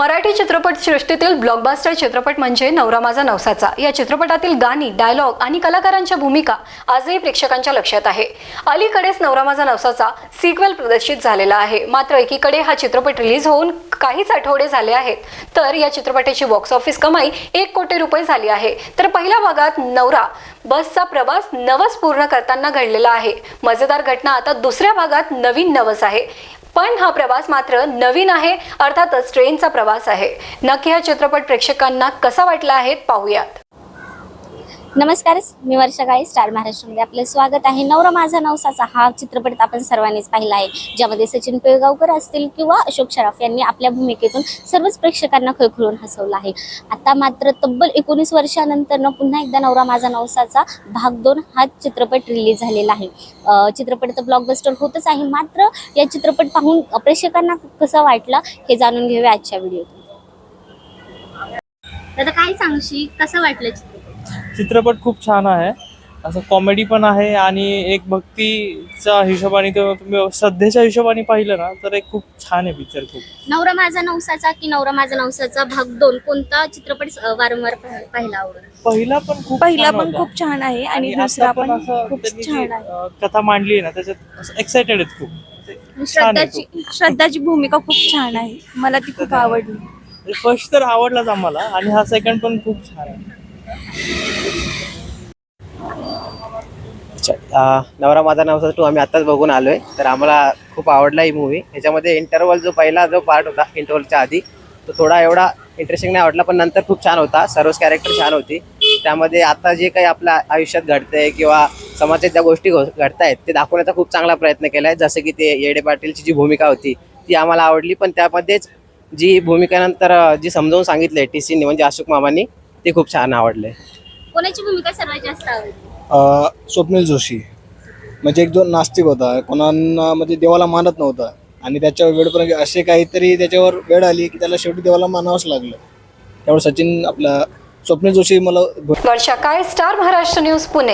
मराठी चित्रपट सृष्टीतील ब्लॉकबास्टर चित्रपट म्हणजे नवरा माझा नवसाचा. या चित्रपटातील गाणी डायलॉग आणि कलाकारांच्या भूमिका आजही प्रेक्षकांच्या लक्षात आहे. अलीकडेच नवरा माझा नवसाचा सिक्वेल प्रदर्शित झालेला आहे. मात्र एकीकडे हा चित्रपट रिलीज होऊन काहीच आठवडे झाले आहेत. तर या चित्रपटाची बॉक्स ऑफिस कमाई एक कोटी रुपये झाली आहे. तर पहिल्या भागात नवरा बसचा प्रवास नवस पूर्ण करताना घडलेला आहे. मजेदार घटना आता दुसऱ्या भागात नवीन नवस आहे. पण हा प्रवास मात्र नवीन आहे अर्थातच ट्रेनचा प्रवास आहे. नक्की हा चित्रपट प्रेक्षकांना कसा वाटला आहे पाहूयात. नमस्कार मी वर्षा काळे स्टार महाराष्ट्रामध्ये आपलं स्वागत आहे. नवरा माझा नवसाचा हा चित्रपट आपण सर्वांनीच पाहिला आहे ज्यामध्ये सचिन पिळगावकर असतील किंवा अशोक शराफ यांनी आपल्या भूमिकेतून सर्वच प्रेक्षकांना खळखळून हसवलं आहे. आता मात्र तब्बल एकोणीस वर्षानंतर पुन्हा एकदा नवरा माझा नवसाचा भाग दोन हा चित्रपट रिलीज झालेला आहे. चित्रपट तर ब्लॉकबस्टर होतच आहे मात्र या चित्रपट पाहून प्रेक्षकांना कसा वाटला हे जाणून घेऊया आजच्या व्हिडिओतून दादा काय सांगशील? कसं वाटलं चित्रपट? चित्रपट खूप छान आहे. असं कॉमेडी पण आहे आणि एक भक्तीच्या हिशोबाने किंवा तुम्ही श्रद्धेच्या हिशोबाने पाहिलं ना तर एक खूप छान आहे पिक्चर खूप. नवरा माझा नवसाचा की नवरा माझा नवसाचा भाग दोन कोणता चित्रपट वारंवार पाह- पाहायला आवडेल? पहिला पण खूप पहिला छान पण होता. खूप छान आहे आणि आता दुसरा पण असं खूप त्यांनी जी, छान आहे. अं, कथा मांडली आहे ना त्याच्यात एक्साइटेड आहेत खूप. म्हणजे छान आहे श्रद्धाची श्रद्धाची भूमिका खूप छान आहे. मला ती खूप आवडली. फर्स्ट तर आवडलाच आम्हाला आणि हा सेकंड पण खूप छान आहे. अच्छा नवरा माझा नवसा टू आम्ही आत्ताच बघून आलोय. तर आम्हाला खूप आवडला ही मूवी ह्याच्यामध्ये इंटरवल जो पहिला जो पार्ट होता इंटरवलच्या आधी तो थोडा एवढा इंटरेस्टिंग नाही वाटला पण नंतर खूप छान होता. सर्वच कॅरेक्टर छान होती. त्यामध्ये आता जे काही आपल्या आयुष्यात घडतंय किंवा समाजात ज्या गोष्टी घडत आहेत ते दाखवण्याचा खूप चांगला प्रयत्न केला आहे जसं की ते येडे पाटीलची जी भूमिका होती ती आम्हाला आवडली. पण त्यामध्येच जी भूमिकेनंतर जी समजावून सांगितली टी सीने म्हणजे अशोक मामांनी ते खूप छान आवडले. कोणाची भूमिका सर्वात जास्त आवडली? अ, स्वप्नील जोशी. म्हणजे एक जो नास्तिक होता कोणाला म्हणजे देवाला मानत नव्हता. आणि त्याच्यावर वेळपर्यंत असे काहीतरी त्याच्यावर वेळ आली की त्याला शेवटी देवाला मानावंच लागलं. त्यामुळे सचिन आपला स्वप्नील जोशी मला वर्षा काय? Star Maharashtra news Pune.